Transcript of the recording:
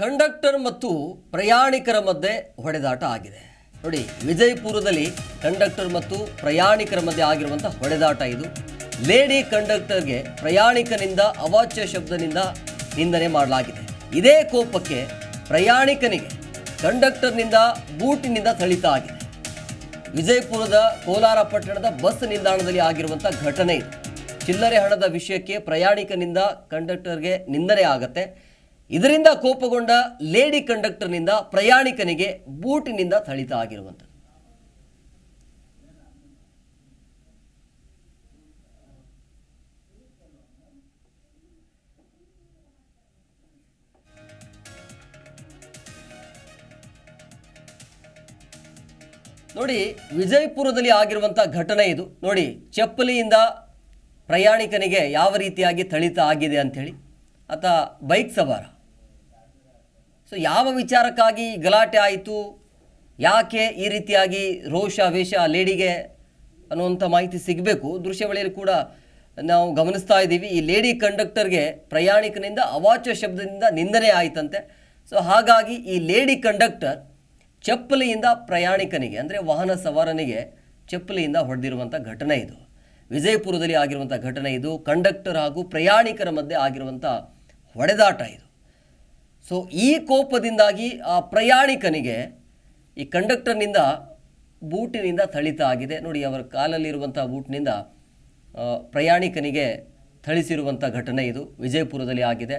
Conductor ಮತ್ತು ಪ್ರಯಾಣಿಕರ ಮಧ್ಯೆ ಹೊಡೆದಾಟ ಆಗಿದೆ. ನೋಡಿ, ವಿಜಯಪುರದಲ್ಲಿ ಕಂಡಕ್ಟರ್ ಮತ್ತು ಪ್ರಯಾಣಿಕರ ಮಧ್ಯೆ ಆಗಿರುವಂಥ ಹೊಡೆದಾಟ ಇದು. ಲೇಡಿ ಕಂಡಕ್ಟರ್ಗೆ ಪ್ರಯಾಣಿಕನಿಂದ ಅವಾಚ್ಯ ಶಬ್ದದಿಂದ ನಿಂದನೆ ಮಾಡಲಾಗಿದೆ. ಇದೇ ಕೋಪಕ್ಕೆ ಪ್ರಯಾಣಿಕನಿಗೆ ಕಂಡಕ್ಟರ್ನಿಂದ ಬೂಟಿನಿಂದ ಥಳಿತ ಆಗಿದೆ. ವಿಜಯಪುರದ ಕೋಲಾರ ಪಟ್ಟಣದ ಬಸ್ ನಿಲ್ದಾಣದಲ್ಲಿ ಆಗಿರುವಂಥ ಘಟನೆ ಇದು. ಚಿಲ್ಲರೆ ಹಣದ ವಿಷಯಕ್ಕೆ ಪ್ರಯಾಣಿಕನಿಂದ ಕಂಡಕ್ಟರ್ಗೆ ನಿಂದನೆ ಆಗತ್ತೆ. ಇದರಿಂದ ಕೋಪಗೊಂಡ ಲೇಡಿ ಕಂಡಕ್ಟರ್ನಿಂದ ಪ್ರಯಾಣಿಕನಿಗೆ ಬೂಟಿನಿಂದ ಥಳಿತ ಆಗಿರುವಂಥದ್ದು. ನೋಡಿ, ವಿಜಯಪುರದಲ್ಲಿ ಆಗಿರುವಂಥ ಘಟನೆ ಇದು. ನೋಡಿ, ಚಪ್ಪಲಿಯಿಂದ ಪ್ರಯಾಣಿಕನಿಗೆ ಯಾವ ರೀತಿಯಾಗಿ ಥಳಿತ ಆಗಿದೆ ಅಂಥೇಳಿ ಆತ ಬೈಕ್ ಸವಾರ. ಸೊ ಯಾವ ವಿಚಾರಕ್ಕಾಗಿ ಗಲಾಟೆ ಆಯಿತು? ಯಾಕೆ ಈ ರೀತಿಯಾಗಿ ರೋಷ, ವೇಷ, ಲೇಡಿಗೆ ಅನ್ನುವಂಥ ಮಾಹಿತಿ ಸಿಗಬೇಕು? ದೃಶ್ಯಾವಳಿಯಲ್ಲಿ ಕೂಡ ನಾವು ಗಮನಿಸ್ತಾ ಇದ್ದೀವಿ. ಈ ಲೇಡಿ ಕಂಡಕ್ಟರ್ಗೆ ಪ್ರಯಾಣಿಕನಿಂದ ಅವಾಚ್ಯ ಶಬ್ದದಿಂದ ನಿಂದನೆ ಆಯಿತಂತೆ. ಸೊ ಹಾಗಾಗಿ ಈ ಲೇಡಿ ಕಂಡಕ್ಟರ್ ಚಪ್ಪಲಿಯಿಂದ ಪ್ರಯಾಣಿಕನಿಗೆ, ಅಂದರೆ ವಾಹನ ಸವಾರನಿಗೆ ಚಪ್ಪಲಿಯಿಂದ ಹೊಡೆದಿರುವಂಥ ಘಟನೆ ಇದು. ವಿಜಯಪುರದಲ್ಲಿ ಆಗಿರುವಂಥ ಘಟನೆ ಇದು. ಕಂಡಕ್ಟರ್ ಹಾಗೂ ಪ್ರಯಾಣಿಕರ ಮಧ್ಯೆ ಆಗಿರುವಂಥ ಹೊಡೆದಾಟ ಇದು. ಸೊ ಈ ಕೋಪದಿಂದಾಗಿ ಆ ಪ್ರಯಾಣಿಕನಿಗೆ ಈ ಕಂಡಕ್ಟರ್ನಿಂದ ಬೂಟಿನಿಂದ ಥಳಿತ ಆಗಿದೆ. ನೋಡಿ, ಅವರ ಕಾಲಲ್ಲಿರುವಂಥ ಬೂಟ್ನಿಂದ ಪ್ರಯಾಣಿಕನಿಗೆ ಥಳಿಸಿರುವಂಥ ಘಟನೆ ಇದು. ವಿಜಯಪುರದಲ್ಲಿ ಆಗಿದೆ.